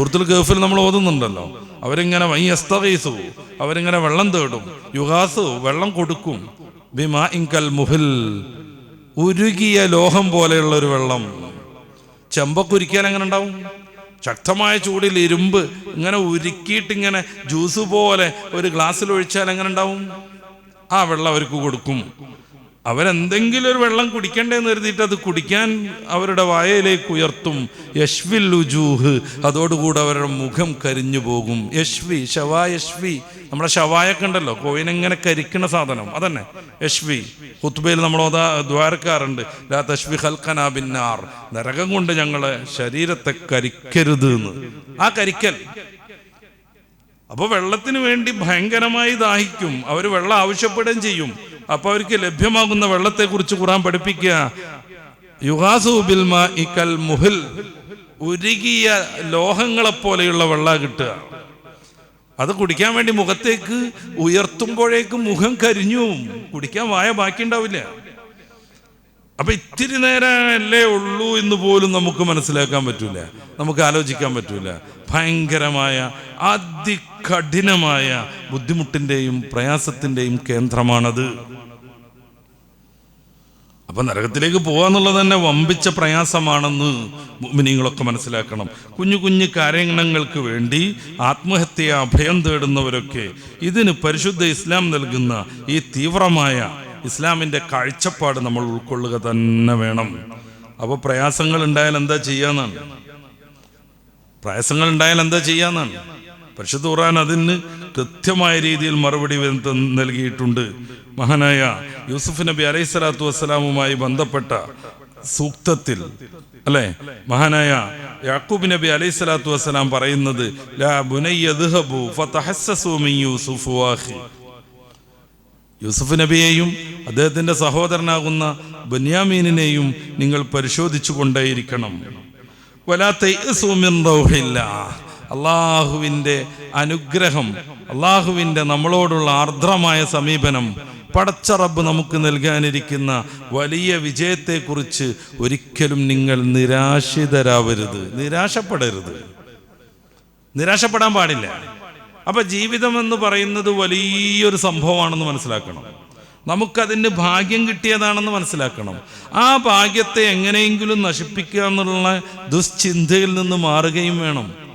സുഹൃത്തുൽ ഗേഫിൽ നമ്മൾ ഓതുന്നുണ്ടല്ലോ. അവരിങ്ങനെ വയ്യസ്തീസു അവരിങ്ങനെ വെള്ളം തേടും. യുഹാസു വെള്ളം കൊടുക്കും. ബിമാ ഇൻകൽ മുഹിൽ ഉരുകിയ ലോഹം പോലെയുള്ള ഒരു വെള്ളം. ചെമ്പൊക്കെ എങ്ങനെ ഉണ്ടാവും? ശക്തമായ ചൂടിൽ ഇരുമ്പ് ഇങ്ങനെ ഉരുക്കിയിട്ട് ഇങ്ങനെ ജ്യൂസ് പോലെ ഒരു ഗ്ലാസ്സിൽ ഒഴിച്ചാൽ എങ്ങനെ ഉണ്ടാവും? ആ വെള്ളം അവർക്ക് കൊടുക്കും. അവരെന്തെങ്കിലും ഒരു വെള്ളം കുടിക്കണ്ടേന്ന് കരുതിയിട്ട് അത് കുടിക്കാൻ അവരുടെ വായയിലേക്ക് ഉയർത്തും. യശ്വിൽ ഉജൂഹ് അതോടുകൂടെ അവരുടെ മുഖം കരിഞ്ഞു പോകും. യശ്വി ഷവാ യശ്വി. നമ്മുടെ ശവായൊക്കെ ഉണ്ടല്ലോ കോയിനെങ്ങനെ കരിക്കണ സാധനം അതന്നെ. യശ്വി കുത്തുബയിൽ നമ്മൾ ദ്വാരക്കാറുണ്ട്. ലാ തശ്വി ഹൽക്കനാ ബിന്നാർ. നരകം കൊണ്ട് ഞങ്ങളെ ശരീരത്തെ കരിക്കരുത് എന്ന് ആ കരിക്കൽ. അപ്പോൾ വെള്ളത്തിന് വേണ്ടി ഭയങ്കരമായി ദാഹിക്കും. അവർ വെള്ളം ആവശ്യപ്പെടുകയും ചെയ്യും. അപ്പൊ അവർക്ക് ലഭ്യമാകുന്ന വെള്ളത്തെ കുറിച്ച് ഖുറാൻ പഠിപ്പിക്കുക. യുഹാസു ബിൽമാ ഇക്കൽ മുഹിൽ ഉരുകിയ ലോഹങ്ങളെ പോലെയുള്ള വെള്ളം കിട്ടുക. അത് കുടിക്കാൻ വേണ്ടി മുഖത്തേക്ക് ഉയർത്തുമ്പോഴേക്കും മുഖം കരിഞ്ഞു. കുടിക്കാൻ വായ ബാക്കി ഉണ്ടാവില്ല അപ്പൊ ഇത്തിരി നേരമല്ലേ ഉള്ളൂ എന്ന് പോലും നമുക്ക് മനസ്സിലാക്കാൻ പറ്റൂല. നമുക്ക് ആലോചിക്കാൻ പറ്റൂല. ഭയങ്കരമായ അതികഠിനമായ ബുദ്ധിമുട്ടിന്റെയും പ്രയാസത്തിന്റെയും കേന്ദ്രമാണത്. അപ്പൊ നരകത്തിലേക്ക് പോവാന്നുള്ളത് തന്നെ വമ്പിച്ച പ്രയാസമാണെന്ന് മിനിങ്ങളൊക്കെ മനസ്സിലാക്കണം. കുഞ്ഞു കുഞ്ഞു കാര്യങ്ങൾക്ക് വേണ്ടി ആത്മഹത്യ അഭയം തേടുന്നവരൊക്കെ ഇതിന് പരിശുദ്ധ ഇസ്ലാം നൽകുന്ന ഈ തീവ്രമായ ഇസ്ലാമിന്റെ കാഴ്ചപ്പാട് നമ്മൾ ഉൾക്കൊള്ളുക തന്നെ വേണം. അപ്പോൾ പ്രയാസങ്ങൾ ഉണ്ടായാൽ എന്താ ചെയ്യാന്നാണ്? പ്രയാസങ്ങൾ ഉണ്ടായാൽ എന്താ ചെയ്യാന്നാണ്? പരിശുദ്ധ ഖുർആൻ അതിന് കൃത്യമായ രീതിയിൽ മറുപടി നൽകിയിട്ടുണ്ട്. മഹാനായ യൂസുഫ് നബി അലൈഹി സ്വലാത്തു വസ്സലാമുമായി ബന്ധപ്പെട്ട സൂക്തത്തിൽ അല്ലെ? മഹാനായ യാക്കൂബ് നബി അലൈഹി സ്വലാത്തു വസ്സലാം പറയുന്നത് യൂസുഫ് നബിയെയും അദ്ദേഹത്തിന്റെ സഹോദരനാകുന്ന ബന്യാമീനിനെയും നിങ്ങൾ പരിശോധിച്ചു കൊണ്ടേയിരിക്കണം വലാ തയ്യസു റൗഹില്ലാ. അള്ളാഹുവിന്റെ അനുഗ്രഹം അള്ളാഹുവിന്റെ നമ്മളോടുള്ള ആർദ്രമായ സമീപനം പടച്ച റബ്ബ് നമുക്ക് നൽകാനിരിക്കുന്ന വലിയ വിജയത്തെക്കുറിച്ച് ഒരിക്കലും നിങ്ങൾ നിരാശിതരാവരുത്. നിരാശപ്പെടരുത്. നിരാശപ്പെടാൻ പാടില്ല. അപ്പൊ ജീവിതം എന്ന് പറയുന്നത് വലിയൊരു സംഭവമാണെന്ന് മനസ്സിലാക്കണം. നമുക്കതിന് ഭാഗ്യം കിട്ടിയതാണെന്ന് മനസ്സിലാക്കണം. ആ ഭാഗ്യത്തെ എങ്ങനെയെങ്കിലും നശിപ്പിക്കുക എന്നുള്ള ദുശ്ചിന്തയിൽ നിന്ന് മാറുകയും വേണം.